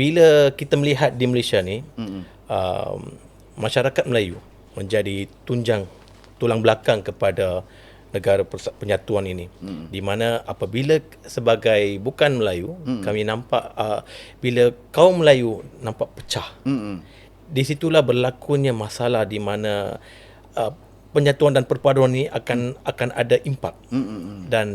bila kita melihat di Malaysia ni mm-hmm. uh, masyarakat Melayu menjadi tunjang tulang belakang kepada negara penyatuan ini mm-hmm. di mana apabila sebagai bukan Melayu mm-hmm. kami nampak uh, bila kaum Melayu nampak pecah mm-hmm. di situlah berlakunya masalah di mana uh, penyatuan dan perpaduan ini akan mm. akan ada impak mm-hmm. dan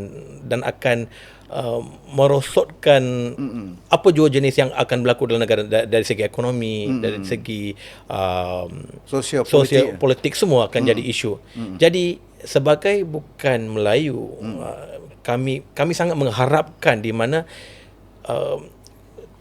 dan akan uh, merosotkan mm-hmm. apa jua jenis yang akan berlaku dalam negara da- dari segi ekonomi mm-hmm. dari segi um, sosial politik. politik semua akan mm-hmm. jadi isu mm-hmm. jadi sebagai bukan Melayu mm. uh, kami kami sangat mengharapkan di mana uh,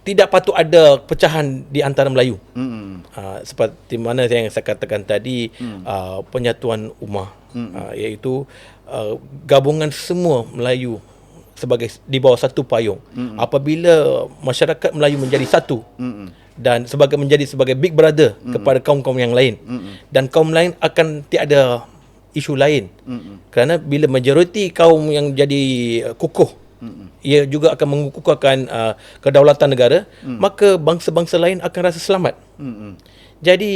tidak patut ada pecahan di antara Melayu. Mm. Uh, seperti mana yang saya katakan tadi mm. uh, penyatuan ummah mm. uh, iaitu uh, gabungan semua Melayu sebagai di bawah satu payung. Mm. Apabila masyarakat Melayu menjadi satu mm. dan sebagai menjadi sebagai big brother mm. kepada kaum-kaum yang lain mm. dan kaum lain akan tiada isu lain. Mm. Kerana bila majoriti kaum yang jadi uh, kukuh Mm-mm. ia juga akan mengukuhkan uh, kedaulatan negara mm. maka bangsa-bangsa lain akan rasa selamat Mm-mm. jadi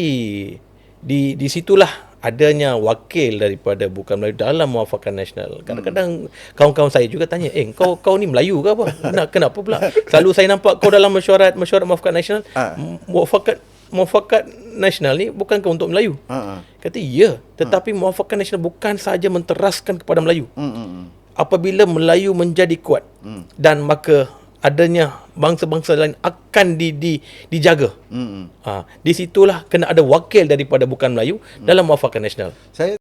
di di situlah adanya wakil daripada bukan Melayu dalam muafakat nasional kadang-kadang mm. kawan-kawan saya juga tanya eh kau kau ni Melayu ke apa nak kenapa pula selalu saya nampak kau dalam mesyuarat mesyuarat muafakat nasional Ah. muafakat muafakat nasional ni bukankah untuk Melayu Ha. kata ya tetapi muafakat nasional bukan sahaja menteraskan kepada Melayu Mm-mm. apabila Melayu menjadi kuat hmm. dan maka adanya bangsa-bangsa lain akan di, di, dijaga. Mm-mm. Ha, di situlah kena ada wakil daripada bukan Melayu hmm. dalam muafakat nasional. Saya